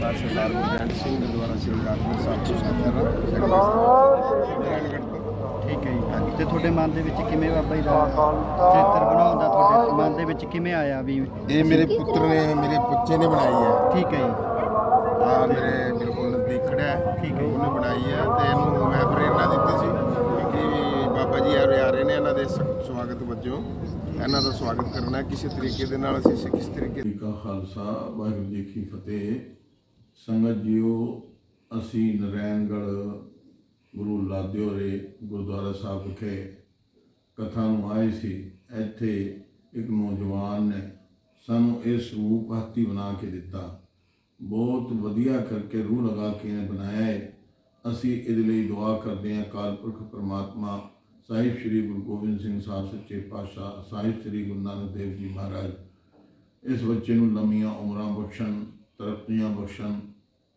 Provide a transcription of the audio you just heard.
ਮੈਂ ਸਰਦਾਰ ਗੁਰਜੰਟ ਸਿੰਘ ਗੁਰਦੁਆਰਾ ਸ੍ਰੀ ਕਾਨਪੁਰ ਸਾਹਿਬ ਤੋਂ ਸਾਥਰ ਨਾਰਾਇਣਗੜ੍ਹ ਤੋਂ। ਠੀਕ ਹੈ ਜੀ ਤੇ ਤੁਹਾਡੇ ਮਨ ਦੇ ਵਿੱਚ ਕਿਵੇਂ ਬਾਬਾ ਜੀ ਦਾ ਚਿੱਤਰ ਬਣਾਉਣ ਦਾ ਤੁਹਾਡੇ ਮਨ ਦੇ ਵਿੱਚ ਕਿਵੇਂ ਆਇਆ ਵੀ ਇਹ ਮੇਰੇ ਪੁੱਤਰ ਨੇ ਮੇਰੇ ਬੱਚੇ ਨੇ ਬਣਾਈ ਹੈ। ਠੀਕ ਹੈ ਜੀ। ਆ ਮੇਰੇ ਬਿਲਕੁਲ ਨਜ਼ਦੀਕ ਖੜਾ ਹੈ। ਠੀਕ ਹੈ। ਉਹਨੇ ਬਣਾਈ ਹੈ ਤੇ ਇਹਨੂੰ ਮੈਂ ਪ੍ਰੇਰਣਾ ਦਿੱਤੀ ਸੀ ਕਿ ਬਾਬਾ ਜੀ ਆ ਰਹੇ ਆ ਰਹੇ ਨੇ ਇਹਨਾਂ ਦੇ ਸਵਾਗਤ ਵਜੋਂ। ਇਹਨਾਂ ਦਾ ਸਵਾਗਤ ਕਰਨਾ। ਕਿਸੇ ਤਰੀਕੇ ਦੇ ਨਾਲ ਅਸੀਂ ਕਿਸ ਤਰੀਕੇ ਕਾ ਖਾਲਸਾ ਵਾਹਿਗੁਰੂ ਜੀ ਕੀ ਫਤਿਹ। ਸੰਗਤ ਜੀਓ, ਅਸੀਂ ਨਰੈਣਗੜ੍ਹ ਗੁਰੂ ਲਾਦਿਓਰੇ ਗੁਰਦੁਆਰਾ ਸਾਹਿਬ ਵਿਖੇ ਕਥਾ ਨੂੰ ਆਏ ਸੀ। ਇੱਥੇ ਇੱਕ ਨੌਜਵਾਨ ਨੇ ਸਾਨੂੰ ਇਹ ਸਰੂਪ ਹੱਥੀ ਬਣਾ ਕੇ ਦਿੱਤਾ। ਬਹੁਤ ਵਧੀਆ ਕਰਕੇ ਰੂਹ ਲਗਾ ਕੇ ਇਹਨੇ ਬਣਾਇਆ ਹੈ ਅਸੀਂ ਇਹਦੇ ਲਈ ਦੁਆ ਕਰਦੇ ਹਾਂ, ਅਕਾਲ ਪੁਰਖ ਪ੍ਰਮਾਤਮਾ, ਸਾਹਿਬ ਸ੍ਰੀ ਗੁਰੂ ਗੋਬਿੰਦ ਸਿੰਘ ਸਾਹਿਬ, ਸੱਚੇ ਪਾਤਸ਼ਾਹ, ਸਾਹਿਬ ਸ੍ਰੀ ਗੁਰੂ ਨਾਨਕ ਦੇਵ ਜੀ ਮਹਾਰਾਜ, ਇਸ ਬੱਚੇ ਨੂੰ ਲੰਮੀਆਂ ਉਮਰਾਂ ਬਖਸ਼ਣ, ਤਰੱਕੀਆਂ ਬਖਸ਼ਣ